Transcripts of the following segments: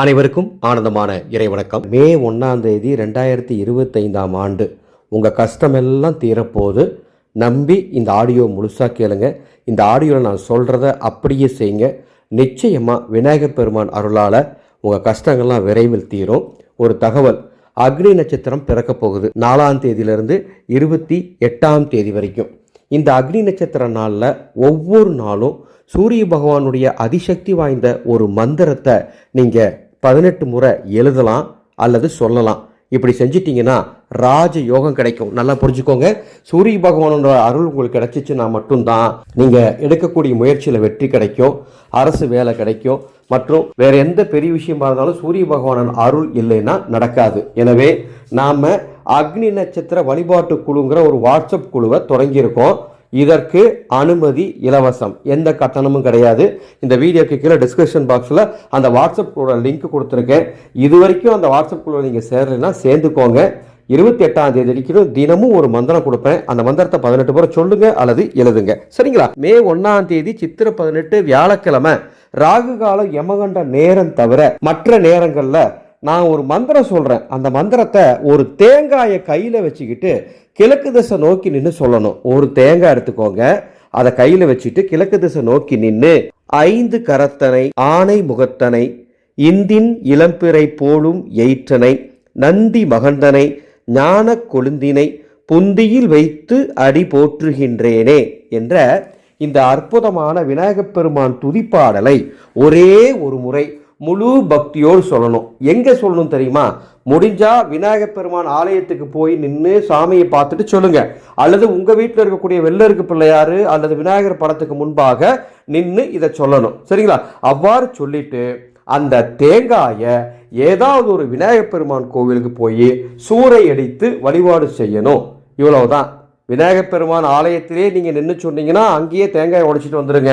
அனைவருக்கும் ஆனந்தமான இறைவணக்கம். மே ஒன்றாம் தேதி ரெண்டாயிரத்தி இருபத்தைந்தாம் ஆண்டு. உங்கள் கஷ்டமெல்லாம் தீரப்போது. நம்பி இந்த ஆடியோ முழுசாக கேளுங்க. இந்த ஆடியோவில் நான் சொல்கிறத அப்படியே செய்யுங்க. நிச்சயமாக விநாயகப் பெருமான் அருளால் உங்கள் கஷ்டங்கள்லாம் விரைவில் தீரும். ஒரு தகவல் அக்னி நட்சத்திரம் பிறக்கப் போகுது. நாலாம் தேதியிலிருந்து இருபத்தி எட்டாம் தேதி வரைக்கும். இந்த அக்னி நட்சத்திர நாளில் ஒவ்வொரு நாளும் சூரிய பகவானுடைய அதிசக்தி வாய்ந்த ஒரு மந்திரத்தை நீங்கள் பதினெட்டு முறை எழுதலாம் அல்லது சொல்லலாம். இப்படி செஞ்சிட்டிங்கன்னா ராஜ யோகம் கிடைக்கும். நல்லா புரிஞ்சுக்கோங்க. சூரிய பகவானோட அருள் உங்களுக்கு கிடைச்சிச்சுன்னா மட்டும்தான் நீங்கள் எடுக்கக்கூடிய முயற்சியில் வெற்றி கிடைக்கும். அரசு வேலை கிடைக்கும். மற்றும் வேற எந்த பெரிய விஷயமா இருந்தாலும் சூரிய பகவானன் அருள் இல்லைன்னா நடக்காது. எனவே நாம் அக்னி நட்சத்திர வழிபாட்டு குழுங்கிற ஒரு வாட்ஸ்அப் குழுவை தொடங்கியிருக்கோம். இதற்கு அனுமதி இலவசம். எந்த கட்டணமும் கிடையாது. இந்த வீடியோக்கு கீழே டிஸ்கிரிப்ஷன் பாக்ஸில் அந்த வாட்ஸ்அப் குழுவோட லிங்க் கொடுத்துருக்கேன். இது வரைக்கும் அந்த வாட்ஸ்அப் குழுவில் நீங்கள் சேரலைன்னா சேர்ந்துக்கோங்க. இருபத்தி எட்டாம் தேதி வரைக்கும் தினமும் ஒரு மந்திரம் கொடுப்பேன். அந்த மந்திரத்தை பதினெட்டு முறை சொல்லுங்க அல்லது எழுதுங்க. சரிங்களா? மே ஒன்னாம் தேதி சித்திரை பதினெட்டு வியாழக்கிழமை. ராகு காலம் யமகண்ட நேரம் தவிர மற்ற நேரங்களில் நான் ஒரு மந்திரம் சொல்கிறேன் அந்த மந்திரத்தை ஒரு தேங்காயை கையில் வச்சுக்கிட்டு கிழக்கு திசை நோக்கி நின்று சொல்லணும். ஒரு தேங்காய் எடுத்துக்கோங்க. அதை கையில் வச்சுட்டு கிழக்கு திசை நோக்கி நின்று ஐந்து கரத்தனை ஆணை முகத்தனை இந்தின் இளம்பிறை போலும் எயிற்றனை நந்தி மகந்தனை ஞான கொழுந்தினை புந்தியில் வைத்து அடி போற்றுகின்றேனே என்ற இந்த அற்புதமான விநாயகப் பெருமான் துதிப்பாடலை ஒரே ஒரு முறை முழு பக்தியோடு சொல்லணும். எங்கே சொல்லணும் தெரியுமா? முடிஞ்சா விநாயகப் பெருமான் ஆலயத்துக்கு போய் நின்று சாமியை பார்த்துட்டு சொல்லுங்க. அல்லது உங்கள் வீட்டில் இருக்கக்கூடிய வெள்ளருக்கு பிள்ளையாரு அல்லது விநாயகர் படத்துக்கு முன்பாக நின்று இதை சொல்லணும். சரிங்களா? அவ்வாறு சொல்லிட்டு அந்த தேங்காயை ஏதாவது ஒரு விநாயகப் பெருமான் கோவிலுக்கு போய் சூறை அடித்து வழிபாடு செய்யணும். இவ்வளவுதான். விநாயகப் பெருமான் ஆலயத்திலே நீங்கள் நின்று சொன்னீங்கன்னா அங்கேயே தேங்காயை உடைச்சிட்டு வந்துடுங்க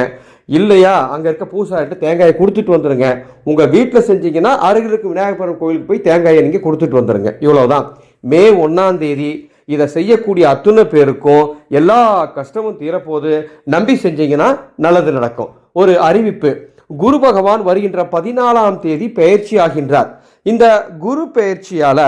இல்லையா? அங்கே இருக்க பூசாரிட்டு தேங்காயை கொடுத்துட்டு வந்துடுங்க உங்கள் வீட்டில் செஞ்சீங்கன்னா அருகில் இருக்க விநாயகர் பெருமான் கோயிலுக்கு போய் தேங்காயை நீங்கள் கொடுத்துட்டு வந்துடுங்க இவ்வளோதான் மே ஒன்றாம் தேதி இதை செய்யக்கூடிய அத்துணை பேருக்கும் எல்லா கஷ்டமும் தீரப்போது நம்பி செஞ்சீங்கன்னா நல்லது நடக்கும். ஒரு அறிவிப்பு. குரு பகவான் வருகின்ற பதினாலாம் தேதி பெயர்ச்சி ஆகின்றார். இந்த குரு பயிற்சியால்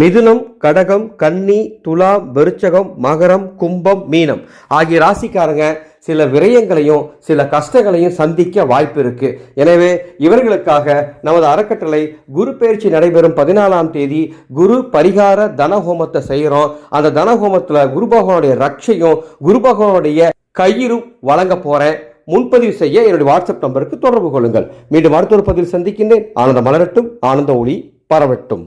மிதுனம் கடகம் கன்னி துலாம் வெறிச்சகம் மகரம் கும்பம் மீனம் ஆகிய ராசிக்காரங்க சில விரயங்களையும் சில கஷ்டங்களையும் சந்திக்க வாய்ப்பு இருக்கு. எனவே இவர்களுக்காக நமது அறக்கட்டளை குரு பயிற்சி நடைபெறும் பதினாலாம் தேதி குரு பரிகார தனஹோமத்தை செய்கிறோம் அந்த தனஹோமத்தில் குரு பகவானுடைய ரட்சையும் குரு பகவானுடைய கயிறும் வழங்க போகிறேன் முன்பதிவு செய்ய என்னுடைய வாட்ஸ்அப் நம்பருக்கு தொடர்பு கொள்ளுங்கள். மீண்டும் அடுத்த ஒரு பதிவில் சந்திக்கின்றேன். ஆனந்த மலரட்டும் ஆனந்த ஒளி பரவட்டும்.